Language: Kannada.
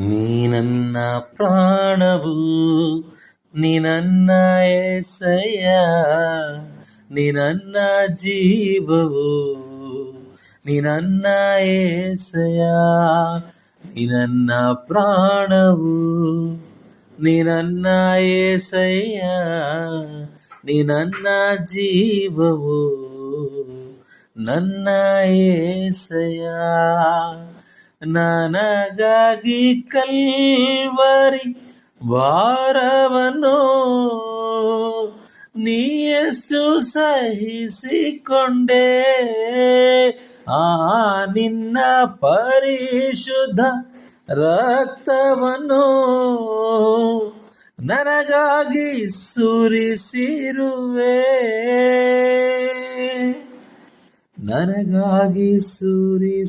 ನೀ ನನ್ನ ಪ್ರಾಣವು ನೀ ನನ್ನ ಎಸೆಯ ನೀ ನನ್ನ ಜೀವವು ನೀ ನನ್ನ ಏಸಯ ನೀ ನನ್ನ ಪ್ರಾಣವು ನೀ ನನ್ನ ಏಸಯ್ಯ ನೀ ನನ್ನ ಜೀವವು ನನ್ನ ಏಸಯ ನನಗಾಗಿ ಕಲ್ವರಿ ವಾರವನು ನೀ ಎಷ್ಟು ಸಹಿಸಿಕೊಂಡೆ? ಆ ನಿನ್ನ ಪರಿಶುದ್ಧ ರಕ್ತವನು ನನಗಾಗಿ ಸುರಿಸಿರುವೆ. ನನಗಾಗಿ ಸುರಿಸಿರುವೆ.